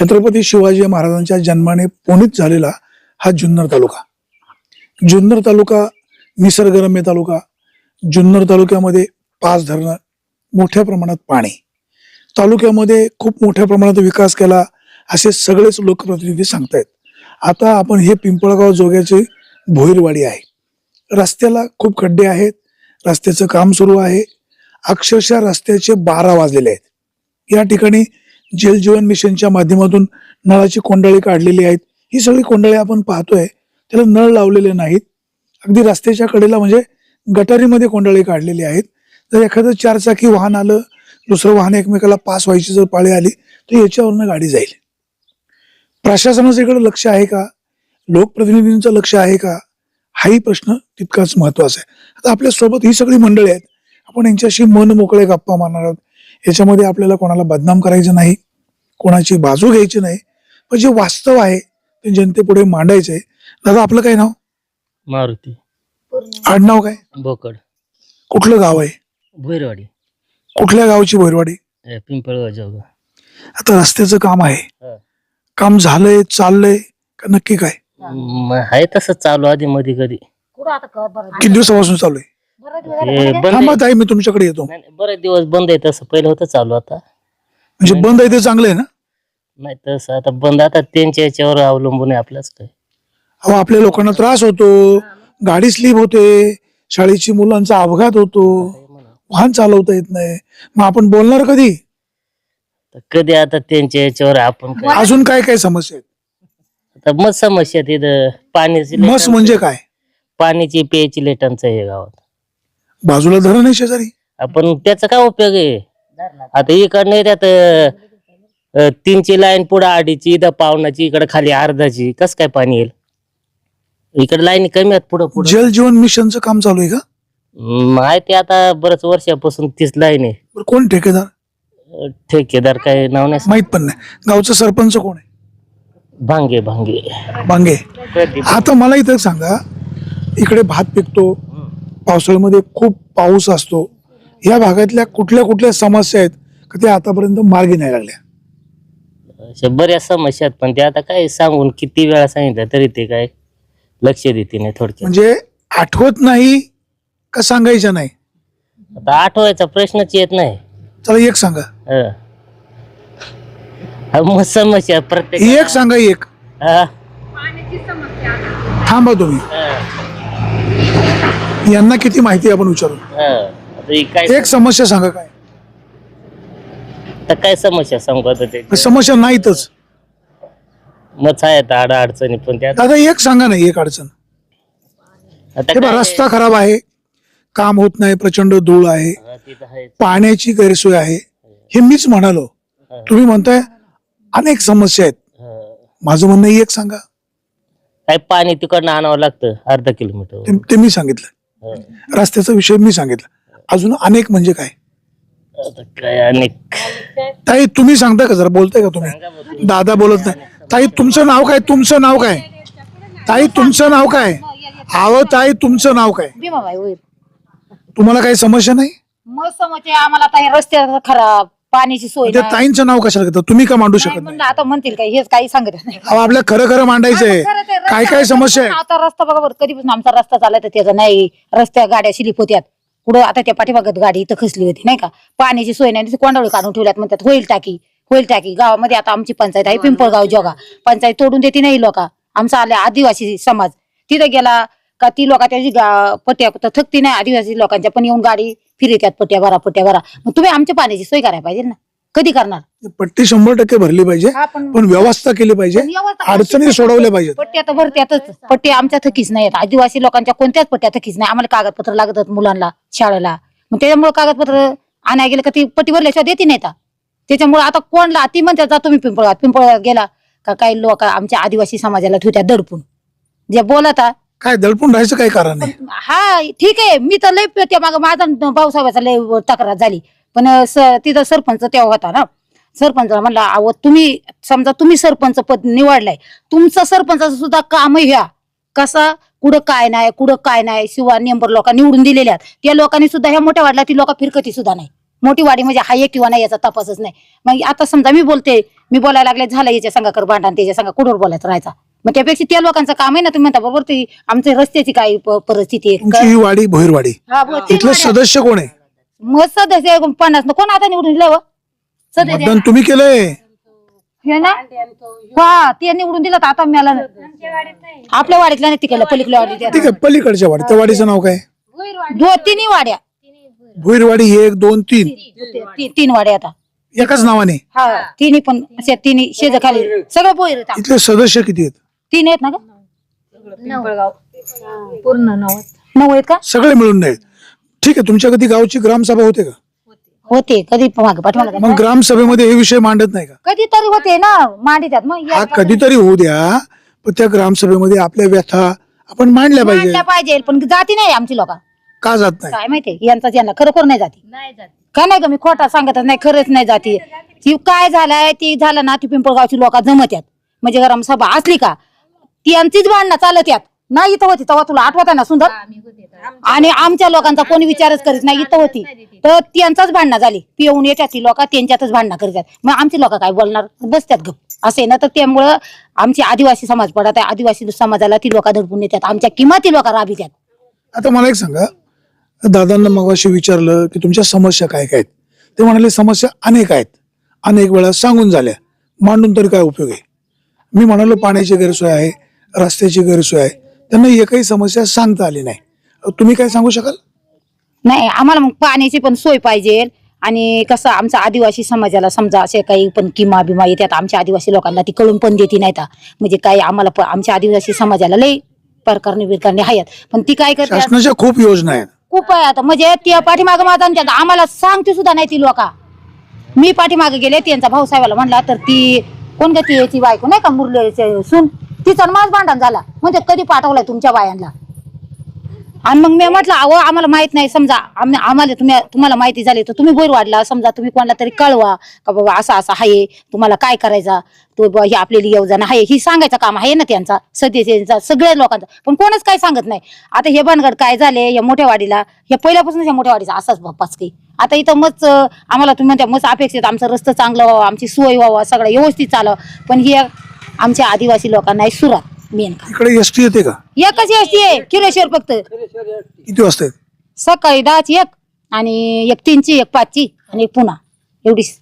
छत्रपती शिवाजी महाराजांच्या जन्माने पुणित झालेला हा जुन्नर तालुका. जुन्नर तालुका निसर्गरम्य तालुका. जुन्नर तालुक्यामध्ये पाच धरणं मोठ्या प्रमाणात पाणी. तालुक्यामध्ये खूप मोठ्या प्रमाणात विकास केला असे सगळेच लोकप्रतिनिधी सांगतायत. आता आपण हे पिंपळगाव जोग्याचे भोईरवाडी आहे. रस्त्याला खूप खड्डे आहेत. रस्त्याचं काम सुरू आहे. अक्षरशः रस्त्याचे बारा वाजलेले आहेत. या ठिकाणी जल जीवन मिशनच्या माध्यमातून नळाची कोंडळी काढलेली आहेत. ही सगळी कोंडळी आपण पाहतोय. त्याला नळ लावलेले नाहीत. अगदी रस्त्याच्या कडेला म्हणजे गटारीमध्ये कोंडळी काढलेली आहेत. जर एखादं चारचाकी वाहन आलं दुसरं वाहन एकमेकाला पास व्हायची जर पाळी आली तर याच्यावरनं गाडी जाईल. प्रशासनाचं इकडे लक्ष आहे का? लोकप्रतिनिधींचं लक्ष आहे का? हाही प्रश्न तितकाच महत्त्वाचा आहे. आता आपल्यासोबत ही सगळी मंडळी आहेत. आपण यांच्याशी मन मोकळे गप्पा मारणार आहोत. याच्यामध्ये आपल्याला कोणाला बदनाम करायचं नाही कोणाची बाजू घ्यायची नाही. पण जे वास्तव आहे ते जनतेपुढे मांडायचं आहे. दादा आपलं काय नाव? मारुती. आडनाव काय? बोकड. कुठलं गाव आहे? भैरवाडी. कुठल्या गावची भैरवाडी? पिंपळगाव जवळ. आता रस्त्याचं काम आहे. हा. काम झालंय चाललंय का नक्की काय? आहे तसं चालू आधी मध्ये कधी. किती दिवसापासून चालू आहे? ते बंद थांबा आहे. ताई मी तुमच्याकडे येतो. नाही, नाही, बरेच दिवस बंद आहे तसं. पहिलं होतं चालू आता. म्हणजे बंद आहे ते चांगलं आहे ना? नाही तसं आता बंद. आता त्यांच्या याच्यावर अवलंबून आहे आपल्याच काय अहो आपल्या लोकांना त्रास होतो. गाडी स्लिप होते. शाळेची मुलांचा अपघात होतो. वाहन चालवता येत नाही. मग आपण बोलणार कधी? तर कधी आता त्यांच्या याच्यावर आपण काय अजून काय काय समस्या आहेत? आता मग समस्या तिथं पाण्याची लई मस टंचाई- म्हणजे काय? पाण्याची प्यायची लई टंचाई आहे गावात. बाजूला धरण आहे शेजारी. आपण त्याचा काय उपयोग आहे? आता इकडनं त्यात अं, तीनची लाईन पुढे अडीची इथं पावनाची इकडे खाली अर्धाची. कस काय पाणी येईल? इकडे लाईन कमी आहेत पुढं पुढं. जल जीवन मिशनचं काम चालू आहे का? माहिती आता बरेच वर्षापासून तीच लाईन आहे. बरं, कोण ठेकेदार? अं, ठेकेदार काय नाव नाही माहीत पण नाही. गावचं सरपंच कोण आहे? भांगे भांगे. बांगे आता मला इथं सांगा. इकडे भात पिकतो पावसाळ्यामध्ये खूप पाऊस असतो. या भागातल्या कुठल्या कुठल्या समस्या आहेत का त्या आतापर्यंत मार्गी नाही लागल्या? अशा बऱ्याच समस्या आहेत पण ते आता काय सांगून किती वेळा सांगितलं तरी ते काय लक्ष देते नाही थोडक्यात. म्हणजे आठवत नाही का सांगायचं नाही? आता आठवायचा प्रश्नच येत नाही. चला एक सांगा. हा, मग समस्या प्रत्येक एक सांगा एक. हा, थांबा तुम्ही. हं, यांना किती माहिती आपण विचारू? हं. काय एक समस्या सांगा काय? आता काय समस्या सांगू आता ते? समस्या नाहीतच. मग आहेत आड अडचणी पण त्यात? दादा एक सांगा नाही एक अडचण. आता हे बघा काय- रस्ता खराब आहे काम होत नाही प्रचंड धूळ आहे हा. पाण्याची गैरसोय आहे. हे मीच म्हणालो. तुम्ही म्हणताय अनेक समस्या आहेत. हं. माझं म्हणणं एक सांगा. काय पाणी तिकडनं आणावं लागतं अर्धा किलोमीटर. ते- ते मी सांगितलं. रस्त्याचा विषय मी सांगितलं. अजून अनेक म्हणजे काय? आता काय अनेक? ताई तुम्ही सांगता का जरा? बोलताय का तुम्ही. दादा बोलत नाही. ताई तुमचं नाव काय? तुमचं नाव काय? ताई तुमचं नाव काय? आव ताई तुमचं नाव काय? भीमाबाई होईल. तुम्हाला काही समस्या नाही? मग समजते आम्हाला आता हे रस्ते खराब. पाण्याची सोय त्या नाही. ताईंचं नाव कशाला घेता? तुम्ही का मांडू नाही शकत म्हणलं नाही? आता म्हणतील काय हेच काही सांगत नाही. अहो आपल्या खरं खरं मांडायचंय. खरं ते रस्ता- काय काय समस्या आहे? आता रस्ता बघा बरं कधीपासून आमचा रस्ता चालला तर त्याचा नाही. रस्त्या गाड्या स्लिप होत्यात. पुढं आता त्या पाठीमागत गाडी इथं खसली होती नाही का? पाण्याची सोय नाही तिथे कोंडाळी काढून ठेवल्यात म्हणतात होईल टाकी होईल टाकी. गावामध्ये आता आमची पंचायत आहे पिंपळगाव जोगा. पंचायत तोडून देते नाही लोक. आमचा आले आदिवासी समाज. तिथे गेला का ती लोक त्याची गा- तर थकती नाही आदिवासी लोकांच्या पण येऊन गाडी फिरत्यात पट्ट्या भरा पट्ट्या भरा. मग तुम्ही आमच्या पाण्याची सोय करायला पाहिजे ना. कधी करणार? पट्टी शंभर टक्के भरली पाहिजे. हा, पण- पण व्यवस्था केली पाहिजे. पण व्यवस्था अडचणी सोडवल्या पाहिजेत. पट्ट्या तर भरत्यातच. पट्टे आमच्या थकीच नाहीत. आदिवासी लोकांच्या कोणत्याच पट्ट्या थकीच नाही. आम्हाला कागदपत्र लागतात मुलांना शाळेला. मग त्याच्यामुळे कागदपत्र आणायला गेलं का ती पट्टी भरल्याशिवाय देते नाही त्याच्यामुळे आता कोणला? ती म्हणतात जा तुम्ही पिंपळगाव. पिंपळगाव गेला का? काही लोक आमच्या आदिवासी समाजाला ठेवत्या दडपून. जे बोलता काय दडपून राहायचं काही कारण हा ठीक आहे. मी तर लय त्या माग माझा भाऊसाहेबाचा लय तक्रार झाली. पण स- तिथं सरपंच तेव्हा होता ना. सरपंच म्हणला अहो तुम्ही समजा तुम्ही सरपंच पद निवडलाय. तुमचं सरपंचाचं सुद्धा काम घ्या. कसा? कुठं काय नाही कुठं काय नाही शिवाय नेंबर लोक निवडून दिलेल्या आहेत. त्या लोकांनी सुद्धा ह्या मोठ्या वाढला ती लोक फिरकती सुद्धा नाही. मोठी वाडी म्हणजे हा एक किंवा नाही याचा तपासच नाही. मग आता समजा मी बोलते मी बोलायला लागले झालं याच्या संघाकर भांडण त्याच्या संघा कुठवर बोलायचं राहायचा. मग त्यापेक्षा त्या लोकांचं काम आहे ना तुम्ही म्हणता बरोबर ती आमच्या रस्त्याची काय प- परिस्थिती आहे? तुमची ही वाडी भोईरवाडी. हा, इथले. सदस्य कोण आहे? मग सदस्य आहे, पन्नास न कोण आता निवडून दिलं? सदस्य मतदान तुम्ही केलंय? हे ना? हा ते निवडून दिलं तर आता मला आपल्या वाडीतल्या नाही तिकडल्या पलीकडल्या वाडीत ठीक आहे पलीकडच्या वाडी. त्या वाडीचं नाव काय? दो तिन्ही वाड्या. भोईरवाडी एक दोन तीन. ती- तीन वाड्या आता. एकाच नावाने? हा तिन्ही पण अशा तिन्ही शेज खाली सगळं. इथले सदस्य किती आहेत? तीन आहेत ना ग? पूर्ण नवत नऊ आहेत का? सगळे मिळून नाही ठीक आहे तुमच्या कधी गावची ग्रामसभा होते का? होते कधी मागे पाठवलं मग ग्रामसभेमध्ये हे विषय मांडत नाही का? कधीतरी होते ना मांडितात मग हा या- कधीतरी होऊ द्या पण त्या ग्रामसभेमध्ये आपल्या व्यथा आपण मांडल्या पाहिजे मांडल्या पाहिजे. पण जाती नाही आमची लोक. का जात नाही? काय माहितीये यांचा यांना खरोखर नाही जाती. नाही जात. का नाही का मी खोटा सांगतच नाही खरंच नाही जाती. ती काय झालंय ती झालं ना ती पिंपळगावची लोक जमत आहेत. म्हणजे गरम सभा असली का ती यांचीच भांडणं चालत यात. नाही इथं होती तेव्हा तुला आठवत आहे ना सुंदर? आणि आमच्या लोकांचा कोणी विचारच करीत नाही इथं होती. तर त्यांचाच भांडणं झाली. पिऊन ती लोक त्यांच्यातच भांडणं करतात मग आमची लोक काय बोलणार? बसतात गप. असे ना तर त्यामुळं आमची आदिवासी समाज पडत आहे. आदिवासी समाजाला ती लोक धडपून येतात आमच्या किंमत ती लोक राबित्यात. आता मला एक सांगा. दादांना मगाशी विचारलं की तुमच्या समस्या काय काय आहेत? ते म्हणाले समस्या अनेक आहेत. अनेक वेळा सांगून झाल्या. मांडून तरी काय उपयोग आहे? मी म्हणालो पाण्याची गैरसोय आहे. रस्त्याची गैरसोय आहे. त्यांना एकही समस्या सांगता आली नाही. तुम्ही काय सांगू शकाल? नाही आम्हाला मग पाण्याची पण सोय पाहिजे. आणि कसं आमचा आदिवासी समाजाला समजा असे काही पण किमा बिमा येतात आमच्या आदिवासी लोकांना ती कळून पण देती नाहीत. म्हणजे काही आम्हाला प- आमच्या आदिवासी समाजाला लई प्रकारने बिरकारणे आहेत पण ती काय शासनाच्या खूप योजना आहेत. खूप आहे आता. म्हणजे त्या पाठीमागं माझा आणि आम्हाला सांगते सुद्धा नाही ती लोका. मी पाठीमागे गेले त्यांचा भाऊ साहेबाला म्हणला तर ती कोण का ती याची बायको नाही का मुरले सून? तिचा माझ भांडण झाला. म्हणजे कधी पाठवलाय तुमच्या बायांना? आणि मग मी म्हटलं अहो आम्हाला माहीत नाही समजा आम्ही आम्हाला तुम्ही तुम्हाला माहिती झाली तर तुम्ही बोर वाढला समजा तुम्ही कोणाला तरी कळवा का बाबा असा असा आहे तुम्हाला काय करायचा? तो ही आपल्याला योजना आहे ही सांगायचं काम आहे ना त्यांचा सदस्यांचा सगळ्या लोकांचा. पण कोणच काय सांगत नाही. आता हे भानगड काय झाले या मोठ्या वाडीला हे पहिल्यापासूनच या मोठ्या वाडीचा असाच बाप्पाच काही. आता इथं मच अं, आम्हाला तुम्ही म्हणता मच अपेक्षित आमचं रस्त चांगलं व्हावं आमची सोय व्हावं सगळं व्यवस्थित चालावं. पण हे आमच्या आदिवासी लोकांना आहे सुरात मेन का इकडे एस टी येते का? एकच एसटी आहे किरेश्वर फक्त. किती वाजता येते? सकाळी दहाची एक आणि एक तीनची एक पाचची आणि एक पुन्हा एवढीच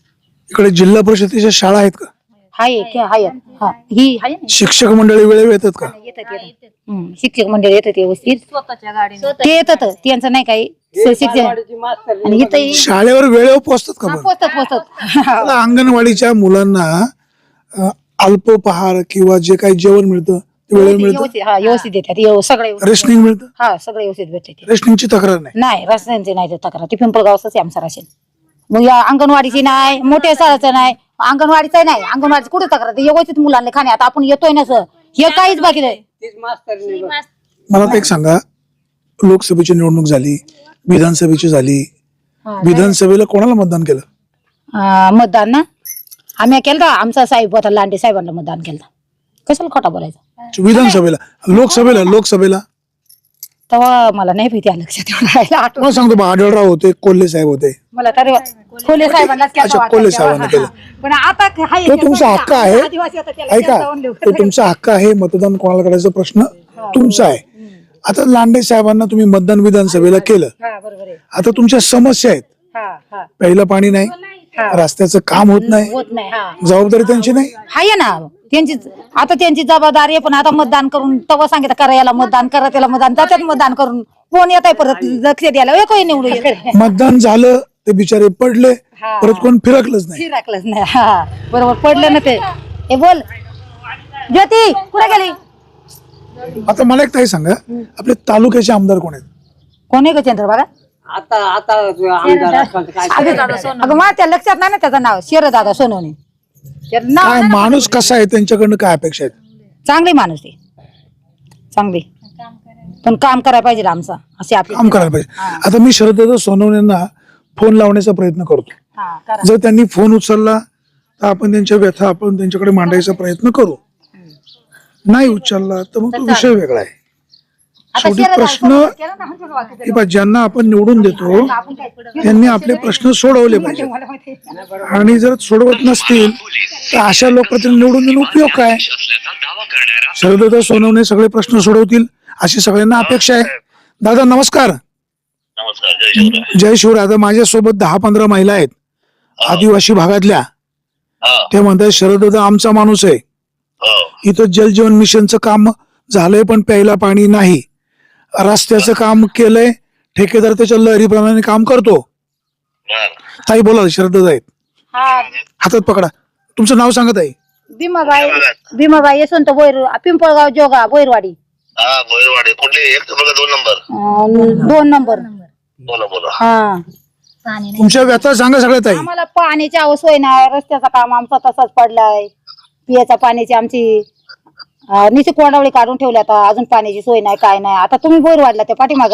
इकडे जिल्हा परिषदेच्या शाळा आहेत का? हाय हाय हा ही हाय ना. शिक्षक मंडळी वेळेवर येतात का? येतात येतात. हम्म, शिक्षक मंडळ येतात व्यवस्थित. स्वतःच्या गाडीने ते येतात त्यांचं नाही काही शिक्षण. आणि इथं शाळेवर वेळेवर पोहोचतात का बरं पोचतात पोचतात अंगणवाडीच्या मुलांना अ, अल्पोपहार किंवा जे काही जेवण मिळतं ते वेळेवर मिळतं? व्यवस्थित हा व्यवस्थित देतात. व्यव- सगळं व्यवस्थित. रेशनिंग मिळतं? हा सगळं व्यवस्थित भेटते रेशनिंगची तक्रार नाही? नाही रस्त्यांची नाही ते तक्रार. ती पिंपळगावच आहे आमचा राशन. मग या अंगणवाडीची नाही मोठ्या शाळेचं नाही अंगणवाडीचं नाही. अंगणवाडीची कुठे तक्रार? ते व्यवस्थित मुलांना खाणे. आता आपण येतोय ना सर हे काहीच बाकी नाही. मला आता एक सांगा. लोकसभेची निवडणूक झाली विधानसभेची झाली. विधानसभेला कोणाला मतदान केलं? अं, मतदान ना? आम्ही केलं आमचा साहेब होता लांडे साहेबांना मतदान केलं कशाला खोटा बोलायचा? विधानसभेला लोकसभेला लोकसभेला? तेव्हा मला नाही माहिती आलं लक्षात एवढं राहिलं. आठवण मला सांगतो बा, आढळराव होते कोल्हे साहेब होते. मला तरी खोले साहेबांनाच केलं अच्छा, वाटतं कोल्हे. साहेबांना केलं. पण आता तो तुमचा. हक्क आहे? आदिवासी होता त्याला ऐका तो तुमचा हक्क आहे मतदान कोणाला करायचा प्रश्न तुमचा आहे. आता लांडे साहेबांना तुम्ही मतदान विधानसभेला केलं. हा बरोबर आहे. आता तुमच्या समस्या आहेत. हा हा. पहिलं पाणी नाही रस्त्याचं काम होत नाही. होत नाही. हा. जबाबदारी त्यांची नाही? आहे ना. त्यांची आता त्यांची जबाबदारी आहे पण आता मतदान करून तवा सांगितलं करा याला मतदान करा त्याला मतदान जातात मतदान करून कोण येत आहे परत? लक्ष द्यायला एकही निवडून येत मतदान झालं ते बिचारे पडले हा. परत कोण फिरकलंच नाही. राखलंच नाही. हा. बरोबर पडलं ना ते. हे बोल. ज्योती कुठे गेली? आता मला एक ताई सांगा आपले तालुक्याचे आमदार कोण आहेत? कोण आहे ग चंद्रबागा आता आमदार काय अगं लक्षात नाही ना त्याचं नाव. शेरदादा सोनवणे. त्याचं नाव काय माणूस कसा आहे? त्यांच्याकडनं काय अपेक्षा आहेत? चांगली माणूस आहे. चांगली. पण काम करायला पाहिजे आमचा. असे आपले काम करायला पाहिजे. आता मी शरददादा सोनवणेंना फोन लावण्याचा प्रयत्न करतो. हा, करा. जर त्यांनी फोन उचलला तर आपण त्यांच्या व्यथा आपण त्यांच्याकडे मांडायचा प्रयत्न करू. नाही उचलला तर मग तो विषय वेगळा आहे. शेवटी प्रश्न. हे ज्यांना आपण निवडून देतो त्यांनी आपले प्रश्न सोडवले पाहिजे. आणि जर सोडवत नसतील तर अशा लोकप्रतिनिधी निवडून देऊन उपयोग काय? शरदत्ता सोनवणे सगळे प्रश्न सोडवतील अशी सगळ्यांना अपेक्षा आहे. दादा नमस्कार. नमस्कार जय शिवराय. आता माझ्यासोबत दहा पंधरा महिला आहेत. आदिवासी भागातल्या. हा. ते म्हणतात शरदत्ता आमचा माणूस आहे. हो. इथं जलजीवन मिशनचं काम झालंय पण प्यायला पाणी नाही. रस्त्याचं काम केलंय ठेकेदार त्याच्या लहरीप्रमाणे काम करतो. ताई बोला शरदत्ता आहेत हा. हातात पकडा. तुमचं नाव सांगत आहे भीमाबाई भीमाबाई. यशवंत बोयर पिंपळगाव जोगा बोयरवाडी हा भोयरवाडी कुठली? एक नंबर का दोन नंबर. अं, दोन नंबर. बोला बोला हा. तुमच्या व्यथा सांगा सगळ्या ताई. आम्हाला पाण्याची सोय नाही रस्त्याचं काम आमचा तसाच पडलाय. पियाच्या पाण्याची आमची अं, निशी कोंडावळी काढून ठेवल्या आता. अजून पाण्याची सोय नाही काय नाही. आता तुम्ही बोरवाडला त्या पाठीमाग.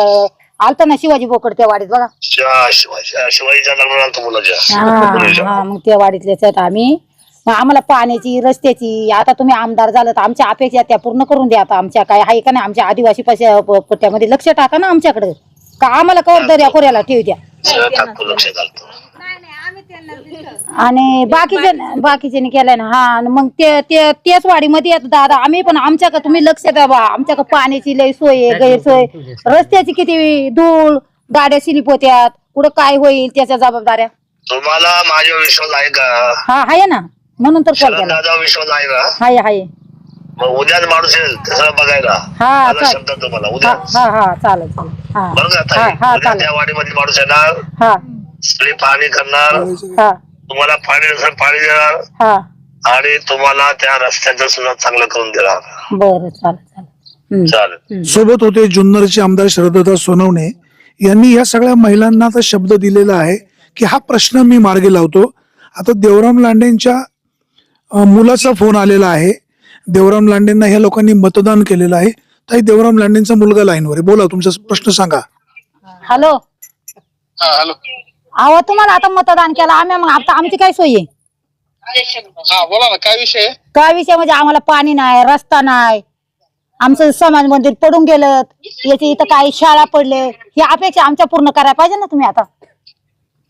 आलता ना शिवाजी बोकड त्या वाडीत बघा. शिवाजीच्या लग्नाला मुलाच्या. हा मग त्या वाडीतलेच आहेत आम्ही. मग आम्हाला पाण्याची रस्त्याची आता तुम्ही आमदार झालं तर आमच्या अपेक्षा त्या पूर्ण करून द्या आता आमच्या काय आहे का नाही. आमच्या आदिवासी पट्ट्यामध्ये लक्ष टाका ना आमच्याकडे. का आम्हाला कवर दर्या कोऱ्याला ठेवू द्या. आणि बाकीचे बाकीचे केलंय ना. हा आणि मग ते ते तेच वाडीमध्ये येतात दादा. आम्ही पण आमच्याकडे तुम्ही लक्ष द्या बा. आमच्याकडे पाण्याची लय सोय आहे गैरसोय. रस्त्याची किती धूळ गाड्या स्लिप होत्यात कुठं काय होईल त्याच्या जबाबदाऱ्या? तुम्हाला माझ्यावर विश्वास आहे का? हा आहे ना. म्हणून तर कॉल केला. दादा विश्वास आहे का? हाय हाय मग उद्याच माणूस येईल तसं बघायला. हा चाल शब्द तुम्हाला हा उद्या. हा हा चालेल चालेल. हा. बरं का हा ताई उद्या चालेल. त्या वाडीमध्ये माणूस येणार. हा. स्त्री पाणी करणार हा. तुम्हाला पाणी नसेल पाणी देणार हा. आणि तुम्हाला त्या रस्त्याचं सुद्धा चांगलं करून देणार. बरं चालेल चालेल. हम्म. चालेल. सोबत होते जुन्नरचे आमदार शरदत्ता सोनवणे. यांनी या सगळ्या महिलांना आता शब्द दिलेला आहे की हा प्रश्न मी मार्गी लावतो. आता देवराम लांडेंच्या अं, मुलाचा फोन आलेला आहे. देवराम लांडेंना ह्या लोकांनी मतदान केलेलं आहे. ताई देवराम लांडेंचा मुलगा लाईनवर आहे. बोला तुमचा प्रश्न सांगा. हॅलो. हॅलो. अहो तुम्हाला आता मतदान केलं. आम्ही मग आता आमची काय सोय आहे? हा बोला ना काय विषय काय विषय? म्हणजे आम्हाला पाणी नाही रस्ता नाही. आमचं समाज मंदिर पडून गेलं. याची इथं काही शाळा पडले. ही अपेक्षा आमच्या पूर्ण करायला पाहिजे ना तुम्ही आता?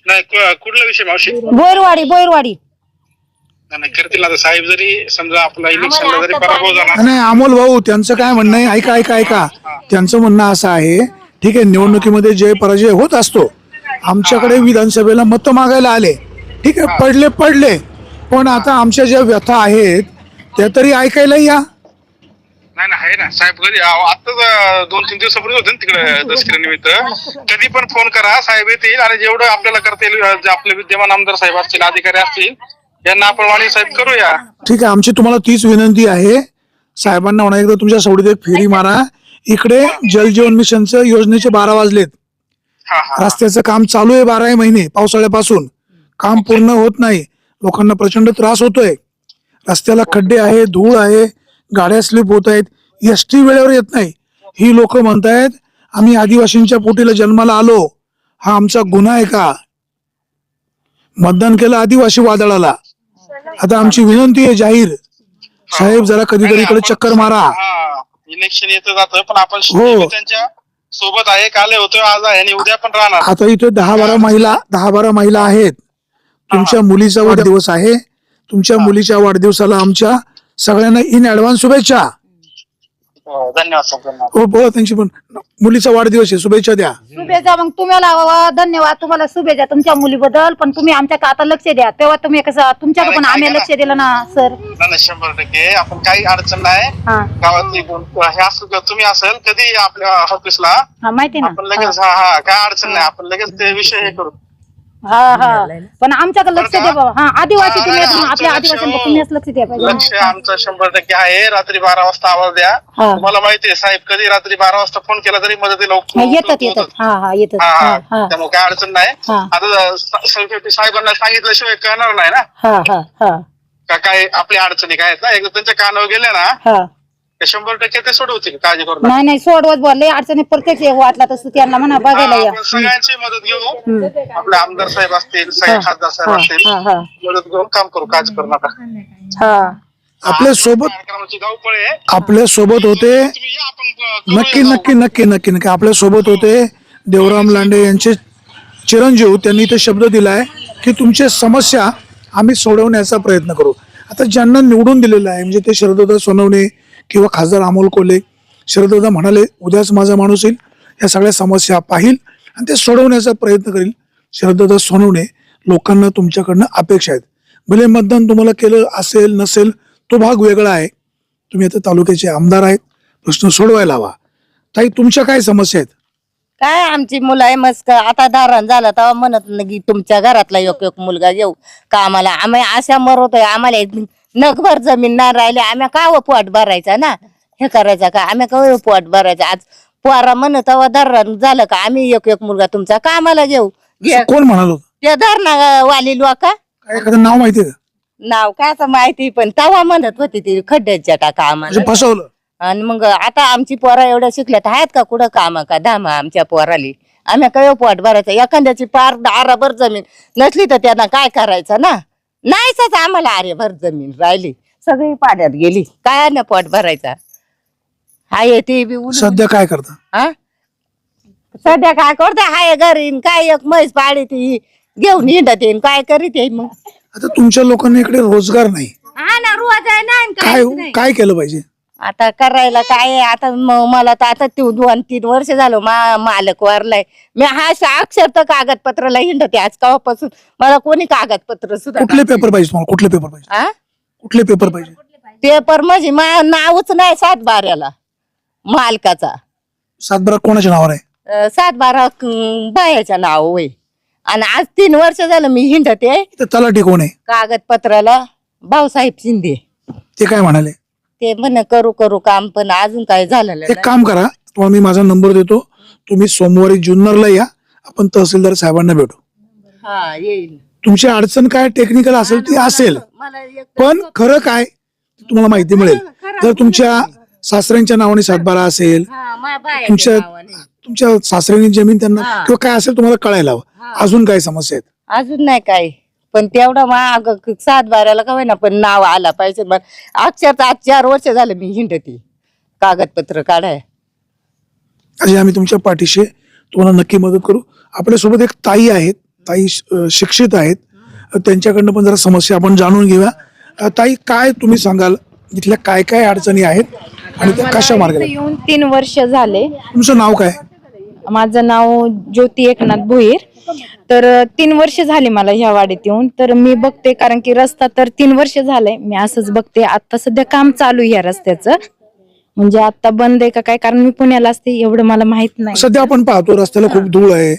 नाही कु- कुठला विषय मावशी? बोरवाडी बोरवाडी. नाही, नाही करतील आता साहेब जरी समजा आपला इलेक्शनला जरी पराभव झाला नाही अमोल भाऊ त्यांचं काय म्हणणं आहे? ऐका ऐका ऐका. त्यांचं म्हणणं असं आहे. ठीक आहे निवडणुकीमध्ये जय पराजय होत असतो आमच्याकडे विधानसभेला मत मागायला आले. ठीक आहे पडले पडले. पण आता आमच्या ज्या व्यथा आहेत त्या तरी ऐकायला या. नाही ना आहे ना. साहेब कधी आता दोन तीन दिवसापूर्वी होते ना तिकडे दसऱ्या निमित्त. कधी पण फोन करा साहेब येतील. आणि जेवढं आपल्याला करता येईल आपले विद्यमान आमदार साहेब असतील अधिकारी असतील यांना आपण वाणी साहेब करूया. ठीक आहे आमची तुम्हाला तीच विनंती आहे. साहेबांना म्हणा एकदा तुमच्या सवडीत एक फेरी मारा. इकडे जलजीवन मिशनचं योजनेचे बारा वाजलेत. रस्त्याचं काम चालू आहे बाराही महिने पावसाळ्यापासून. काम पूर्ण होत नाही. लोकांना प्रचंड त्रास होतोय. रस्त्याला खड्डे आहे धूळ आहे गाड्या स्लिप होत आहेत. एस टी वेळेवर येत नाही. ही लोक म्हणतायत आम्ही आदिवासींच्या पोटीला जन्माला आलो. हा आमचा गुन्हा आहे का? मतदान केलं आदिवासी वादळाला. आता आमची विनंती आहे जाहीर. साहेब जरा कधीतरी इकडे चक्कर मारा. इलेक्शन येतं जातं पण आपण हो. सोबत आहे काल होतो आज आहे आणि उद्या पण राहणार. आता इथे दहा बारा महिला दहा बारा महिला आहेत. तुमच्या मुलीचा वाढदिवस आहे. तुमच्या मुलीच्या वाढदिवसाला आमच्या सगळ्यांना इन ऍडव्हान्स शुभेच्छा. धन्यवाद साहेब धन्यवाद. हो बोला त्यांची पण. मुलीचा वाढदिवस आहे शुभेच्छा द्या. शुभेच्छा मग तुम्हाला वा- धन्यवाद. तुम्हाला शुभेच्छा तुमच्या मुलीबद्दल पण तुम्ही आमच्या आता लक्ष द्या. तेव्हा तुम्ही कसं तुमच्याकडे पण आम्ही लक्ष दिलं ना सर? नाही, नाही, शंभर टक्के. आपण काही अडचण नाही. हा. गावातली कोण- हे असं किंवा तुम्ही असेल कधी आपल्या ऑफिसला हा माहिती आपण ना. लगेच हा हा काय अडचण नाही. आपण लगेच ते विषय हे करू. हा हा. पण आमच्याकडे लक्ष द्या बाबा. हा आदिवासी तुम्ही आहेत आपल्या आदिवासी. तुम्हीच लक्ष द्या पाहिजे. लक्ष आमचं शंभर टक्के आहे. रात्री बारा वाजता आवाज द्या. हा. तुम्हाला माहितीये साहेब कधी रात्री बारा वाजता फोन केला तरी मदतीला उप- हा, येतात येतात. हा हा येतात. हा हा. हा हा. त्यामुळे काय अडचण नाही. हा. आता सा- शेवटी साहेबांना सांगितल्याशिवाय कळणार नाही ना. हा हा हा. का काय आपल्या अडचणी काय आहेत ना? एकदा त्यांच्या कानावर गेले ना हा. ते शंभर टक्के ते सोडवतील काळजी करू नका? नाही नाही सोडवत बोलले अडचणी प्रत्येक एक वाटला तसं त्यांना म्हणा बघायला हा, या. आपण सगळ्यांची मदत घेऊ. आपले आमदार साहेब असतील हा खासदार साहेब हा असतील हा मदत घेऊन काम करू काळजी करू नका. हा. आपल्यासोबत कार्यक्रमाची धावपळ आहे. आपल्यासोबत होते तुम्ही या आपण अं, करूया नक्की. नक्की नक्की नक्की नक्की. आपल्यासोबत होते देवराम लांडे यांचे चिरंजीव. त्यांनी ते शब्द दिलाय की तुमच्या समस्या आम्ही सोडवण्याचा प्रयत्न करू. आता ज्यांना निवडून दिलेलं आहे म्हणजे ते शरददादा सोनवणे किंवा खासदार अमोल कोल्हे शरददादा म्हणाले उद्याच माझा माणूस येईल या सगळ्या समस्या पाहिल आणि ते सोडवण्याचा प्रयत्न करील. शरददादा सोनवणे लोकांना तुमच्याकडनं अपेक्षा आहेत. भले मतदान तुम्हाला केलं असेल नसेल तो भाग वेगळा आहे. तुम्ही आता तालुक्याचे आमदार आहेत. प्रश्न सोडवायला हवा. ताई तुमच्या काय समस्या आहेत? काय आमची मुलं आहे मस्त. आता धारण झालं तेव्हा म्हणत नाही की तुमच्या घरातला एक एक मुलगा येऊ का आम्हाला आम्ही अशा मरवतोय आम्हाला एक नगभर जमीन नाही राहिली. आम्ही का व पोट भरायचा ना? हे करायचं का? आम्ही का व पोट भरायचं. आज पोरा म्हणत तेव्हा धरण झालं का? आम्ही एक एक मुलगा तुमचा कामाला घेऊ. घे. असं कोण म्हणाल? ते धरणा वाली लोक. काय एखादं नाव माहिती का नाव काय आता माहिती पण तेव्हा म्हणत होती ती खड्ड्याच्या टाका आम्हाला म्हणजे फसवलं. आणि मग आता आमची पोरा एवढ्या शिकल्यात आहेत का कुठं काम? का धामा आमच्या पोराली? आम्ही काय पोट भरायचं. एखाद्याची पार दाराभर जमीन नसली तर त्यांना काय करायचं ना? नाहीच आम्हाला आरेभर जमीन राहिली. सगळी पाण्यात गेली. काय ना पोट भरायचा? हाय ते बी सध्या काय करता? हा? सध्या काय करते? हाय घरी न काय एक म्हैस पाडी ती घेऊन हिंडत येईन काय करीत येईन मग? आता तुमच्या लोकांना इकडे रोजगार नाही. हा ना रोज आहे ना आणि काय काहीच नाही. काय केलं पाहिजे? आता करायला काय आहे? आता म- मला तर आता ते दोन तीन वर्ष झालं मा मालक वारलाय. मी हा अक्षर तर कागदपत्राला हिंडते आज कावापासून. मला कोणी कागदपत्र सुद्धा कुठले पेपर पाहिजे तुम्हाला? कुठले पेपर पाहिजे? कुठले पेपर पाहिजे? पेपर म्हणजे मा नावच नाही सात मालकाचा. सातबारा कोणाच्या नावावर आहे? अं, सात बारा क- बायाच्या नाव होय आणि आज तीन वर्ष झालं मी हिंडते. तलाठी कोण आहे? कागदपत्राला भाऊसाहेब शिंदे. ते काय म्हणाले? ते म्हण करू करू काम पण अजून काय झालं एक नाही. काम करा तुम्हाला मी माझा नंबर देतो. तुम्ही सोमवारी जुन्नरला या आपण तहसीलदार साहेबांना भेटू. हा येईल. तुमची अडचण काय टेक्निकल असेल ती असेल. मला एक पण खरं काय ते तुम्हाला माहिती मिळेल. जर तुमच्या सासऱ्यांच्या नावाने सातबारा असेल हा, मा तुमच्या नावाने. तुमच्या सासऱ्यांनी जमीन त्यांना. किंवा काय असेल तुम्हाला कळायला हवं. अजून काय समस्या आहेत? अजून नाही काय पण तेवढा माग सात बाराला का ना पण नाव आला पाहिजे. मग अक्षरशः आज चार वर्ष झालं मी हिंडती. कागदपत्र काढाय. असे आम्ही तुमच्या पाठीशी तुम्हाला नक्की मदत करू. आपल्यासोबत एक ताई आहेत. ताई शिक्षित आहेत. त्यांच्याकडनं पण जरा समस्या आपण जाणून घेऊया. अं, ताई काय तुम्ही सांगाल? इथल्या काय काय अडचणी आहेत? आणि त्या कशा मार्गाला येऊन तीन वर्ष झाले. तुमचं नाव काय? माझं नाव ज्योती एकनाथ भोईर. तर तीन वर्ष झाले मला ह्या वाडीत येऊन. तर मी बघते कारण की रस्ता तर तीन वर्ष झालंय. मी असंच बघते. आता सध्या काम चालू आहे या रस्त्याचं. म्हणजे आता बंद आहे का काय? कारण मी पुण्याला असते एवढं मला माहीत नाही. सध्या आपण पाहतो रस्त्याला खूप धूळ आहे.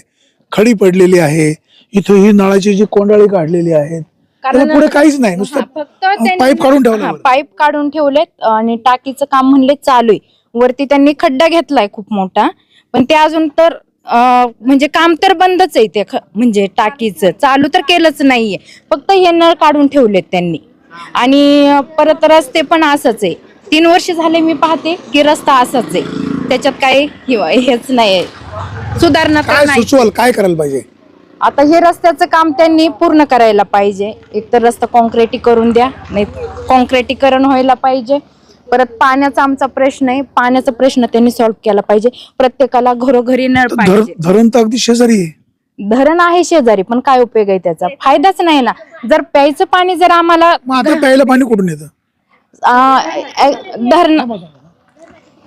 खडी पडलेली आहे. इथं ही नळाची जी कोंडाळी काढलेली आहेत. त्याला पुढे काहीच नाही. हा, नुसतं फक्त त्यांनी- पाईप काढून ठेवलं हा. पाईप काढून ठेवलेत आणि टाकीचं काम म्हणले चालू आहे. वरती त्यांनी खड्डा घेतलाय खूप मोठा. पण ते अजून तर म्हणजे काम तर बंदच आहे ते म्हणजे टाकीचं. चालू तर केलंच नाहीये. फक्त हे नळ काढून ठेवलेत त्यांनी. आणि परत रस्ते पण असंच आहे. तीन वर्ष झाले मी पाहते की रस्ता असाच आहे. त्याच्यात काही हेच नाही सुधारणा सुचवाल? काय करायला पाहिजे? आता हे रस्त्याचं काम त्यांनी पूर्ण करायला पाहिजे. एक तर रस्ता कॉन्क्रिटीकरण द्या नाही कॉन्क्रिटीकरण व्हायला पाहिजे. परत पाण्याचा आमचा प्रश्न आहे. पाण्याचा प्रश्न त्यांनी सॉल्व्ह केला पाहिजे. प्रत्येकाला घरोघरी नळ धर- पाहिजे. धरण तर अगदी शेजारी आहे. धरण आहे शेजारी पण काय उपयोग आहे त्याचा? फायदाच नाही ना. जर प्यायचं पाणी जर आम्हाला मग आता प्यायला पाणी कुठून येतं? आ, ए- धरण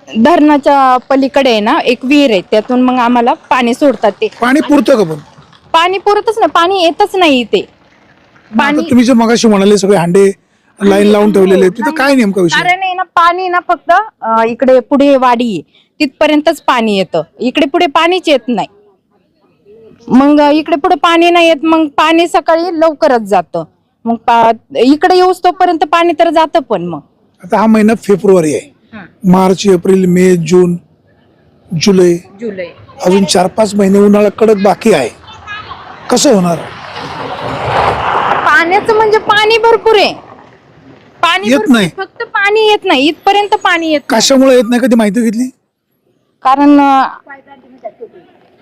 धरणाच्या पलीकडे आहे ना एक विहीर आहे. त्यातून मग आम्हाला पाणी सोडतात ते. पाणी पुरतं का पण? पाणी पुरतच नाही पाणी येतच नाही इथे. आता पाणी तुम्ही जे मगाशी म्हणाले सगळे हांडे लाईन लावून ठेवलेले तिथं काय नेमका विषय? कारण आहे ना पाणी ना फक्त अं, इकडे पुढे वाडी आहे. तिथपर्यंतच पाणी येतं. इकडे पुढे पाणीच येत नाही. मग इकडे पुढे पाणी नाही येत मग पाणी सकाळी लवकरच जातं. मग पा- इकडे येऊस तोपर्यंत पाणी तर जातं पण मग. आता हा महिना फेब्रुवारी आहे. मार्च एप्रिल मे जून जुलै. जुलै. अजून चार पाच महिने उन्हाळा कडक बाकी आहे. कसं होणार? पाण्याचं म्हणजे पाणी भरपूर आहे. पाणी येत नाही. फक्त पाणी येत नाही. इथपर्यंत पाणी येत नाही. कशामुळे येत नाही? कधी माहिती घेतली? कारण अं,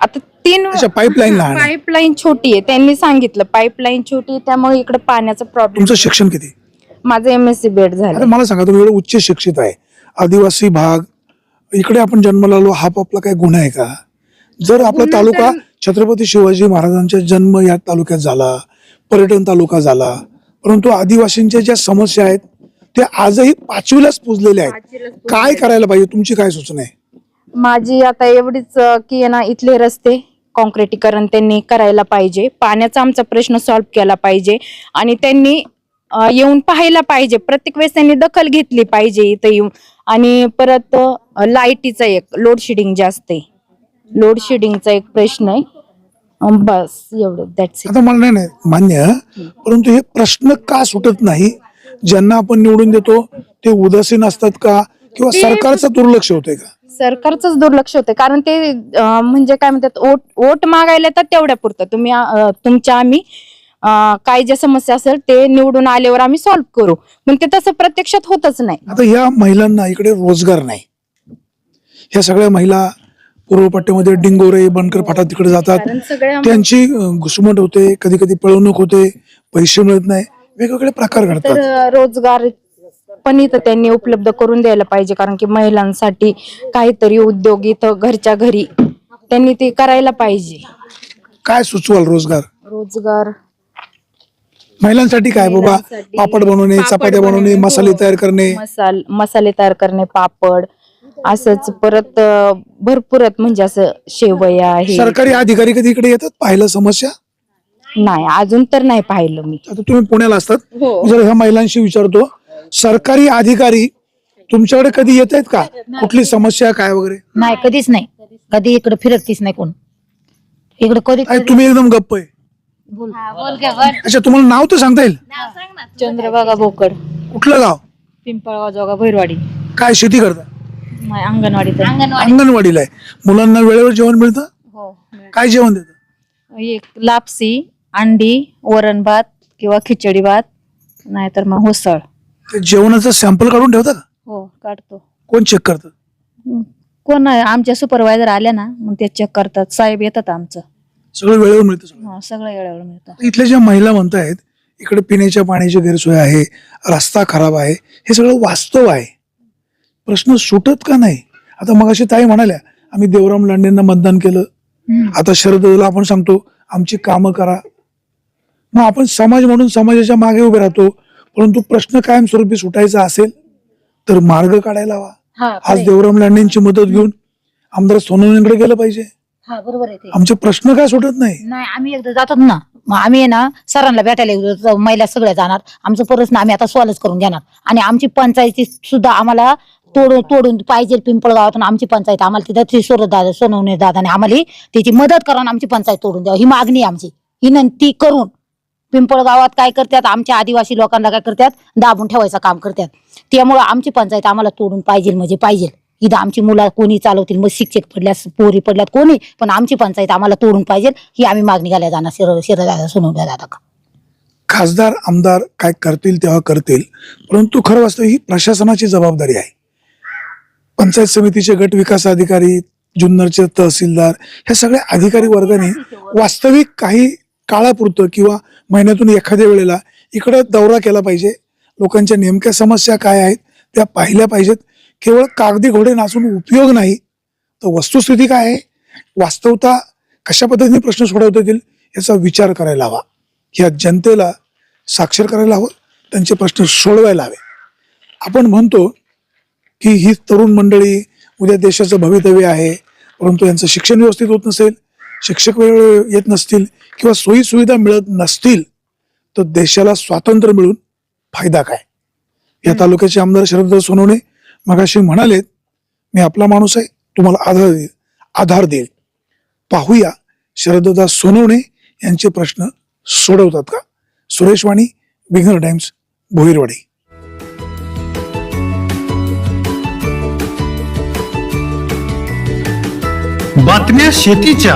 आता तीन अच्छा पाईपलाईन लहान आहे. पाईपलाईन छोटी आहे. त्यांनी सांगितलं पाईपलाईन छोटी आहे त्यामुळे इकडे पाण्याचा प्रॉब्लेम तुमचं शिक्षण किती? माझं एम एस सी बेड आता झालं मला सांगा तुम्ही एवढं उच्च शिक्षित आहे. आदिवासी भाग इकडे आपण जन्माला आलो हा आपला काय गुन्हा आहे का? जर आपला तालुका तर- छत्रपती शिवाजी महाराजांचा जन्म या तालुक्यात झाला पर्यटन तालुका झाला परंतु आदिवासींच्या ज्या समस्या आहेत त्या आजही पाचवीलाच पुजलेल्या आहेत. काय करायला पाहिजे? तुमची काय सूचना आहे? माझी आता एवढीच की आहे ना इथले रस्ते कॉन्क्रिटीकरण त्यांनी करायला पाहिजे. पाण्याचा आमचा प्रश्न सॉल्व्ह केला पाहिजे. आणि त्यांनी अं, येऊन पाहायला पाहिजे. प्रत्येक वेळेस त्यांनी दखल घेतली पाहिजे इथं येऊन. आणि परत अं, लाईटीचा एक लोड शेडिंग जास्त आहे. लोड शेडिंगचा एक प्रश्न आहे. अं, बस एवढं. दॅट्स आता मला नाही नाही मान्य परंतु हे प्रश्न का सुटत नाही? ज्यांना आपण निवडून देतो ते उदासीन असतात का? किंवा सरकारचं दुर्लक्ष होतंय का? सरकारचंच दुर्लक्ष होते कारण ते अं, म्हणजे काय म्हणतात ओट ओट मागायला तर तेवढ्या पुरतं. तुम्ही अं, तुमच्या आम्ही अं, काय ज्या समस्या असेल ते निवडून आल्यावर आम्ही सॉल्व्ह करू. पण ते तसं प्रत्यक्षात होतच नाही. आता या महिलांना इकडे रोजगार नाही. ह्या सगळ्या महिला पूर्व पट्ट्यामध्ये डिंगोरे बनकर फाटा तिकडे जातात. कारण सगळ्या त्यांची अं, घुसमट होते कधी कधी पळवणूक होते पैसे मिळत नाही. वेगवेगळे प्रकार तर घडतात अं, रोजगार पण इथं त्यांनी उपलब्ध करून द्यायला पाहिजे कारण की महिलांसाठी काहीतरी उद्योग इथं घरच्या घरी त्यांनी ते करायला पाहिजे. काय सुचवाल रोजगार? रोजगार. महिलांसाठी काय बाबा? महिलांसाठी पापड बनवणे पापड चपात्या बनवणे बनवणे, मसाले हो. तयार करणे. मसाल मसाले तयार करणे पापड. असंच परत अं, भरपूर आहेत म्हणजे असं शेवया आहे सरकारी अधिकारी कधी इकडे येतात? पाहिलं समस्या? नाही अजून तर नाही पाहिलं मी. आता तुम्ही पुण्याला असतात. हो. जर ह्या महिलांशी विचारतो. सरकारी अधिकारी तुमच्याकडे कधी येत आहेत का? कुठली समस्या काय वगैरे? नाही कधीच नाही. कधी इकडे फिरकतीच नाही कोण. इकडे कधी काय तुम्ही एकदम गप्प आहे. अच्छा तुम्हाला नाव तर सांगता येईल? चंद्रभागा बोकड. कुठलं गाव? पिंपळगाव जोगा भैरवाडी. काय शेती करता? नाही अंगणवाडीत अंगणवाडीला आहे. मुलांना वेळेवर जेवण मिळतं? हो काय जेवण देतं? एक लापसी अंडी वरण भात किंवा खिचडी भात नाहीतर मग हुसळ ते जेवणाचं सॅम्पल काढून ठेवता का? हो काढतो. कोण चेक करतं? कोण आमच्या सुपरवायझर आल्या ना मग ते चेक करतात. साहेब येतात आमचं. सगळं वेळेवर मिळतं सगळं. हा, सगळं वेळेवर मिळतं. इथल्या ज्या महिला म्हणतायत इकडे पिण्याच्या पाण्याची गैरसोय आहे रस्ता खराब आहे हे सगळं वास्तव आहे. प्रश्न सुटत का नाही? आता मग अशी ताई म्हणाल्या आम्ही देवराम लांडेंना मतदान केलं. आता शरदला आपण सांगतो आमची कामं करा मग आपण समाज म्हणून समाजाच्या मागे उभे राहतो. परंतु प्रश्न कायमस्वरूपी सुटायचा असेल तर मार्ग काढायला हवा. आज. देवराम लांडेंची मदत घेऊन आमदार सोनवणेकडे गेलं पाहिजे. हा बरोबर आहे ते. आमचे प्रश्न काय सुटत नाही? नाही आम्ही एकदा जातो ना मग आम्ही आहे ना सरांना भेटायला महिला सगळ्या जाणार. आमचं परत आम्ही आता सॉल्व्ह करून घेणार. आणि आमची पंचायती सुद्धा आम्हाला तोडून तोडून पाहिजे पिंपळगावातून आमची पंचायत आम्हाला तिथं त्रिसोर दादा सोनवणे दादाने आम्हाला त्याची मदत करून आमची पंचायत तोडून द्यावं ही मागणी आमची. विनंती करून पिंपळगावात काय करतात? आमच्या आदिवासी लोकांना काय करतात? दाबून ठेवायचं काम करतात. त्यामुळं आमची पंचायत आम्हाला तोडून पाहिजे म्हणजे पाहिजे. इथं आमची मुलं कोणी चालवतील? मग शिक्षक पडल्यास पोरी पडल्यात कोणी? पण आमची पंचायत आम्हाला तोडून पाहिजे. ही आम्ही मागणी घालायला जाणार. शिर शिरदादा सोनवल्या दादा का खासदार आमदार काय करतील तेव्हा करतील. परंतु खरं वास्तव ही प्रशासनाची जबाबदारी आहे. पंचायत समितीचे गट विकास अधिकारी जुन्नरचे तहसीलदार ह्या सगळ्या अधिकारी वर्गाने वास्तविक काही काळापुरतं किंवा महिन्यातून एखाद्या वेळेला इकडं दौरा केला पाहिजे. लोकांच्या नेमक्या समस्या काय आहेत त्या पाहिल्या पाहिजेत. केवळ कागदी घोडे नाचून उपयोग नाही तर वस्तुस्थिती काय आहे? वास्तवता कशा पद्धतीने प्रश्न सोडवता येतील याचा विचार करायला हवा. ह्या जनतेला साक्षर करायला हवं त्यांचे प्रश्न सोडवायला हवे. आपण म्हणतो की ही तरुण मंडळी उद्या देशाचं भवितव्य आहे परंतु यांचं शिक्षण व्यवस्थित होत नसेल शिक्षक वेळ येत नसतील किंवा सोयी सुविधा मिळत नसतील तर देशाला स्वातंत्र्य मिळून फायदा काय? या तालुक्याचे आमदार शरद सोनवणे मगाशी म्हणालेत मी आपला माणूस आहे तुम्हाला आधार देईल आधार देईल. पाहूया शरददास सोनवणे यांचे प्रश्न सोडवतात का? सुरेश वाणी विघ्नर टाइम्स भोईरवाडी. बातम्या शेतीच्या.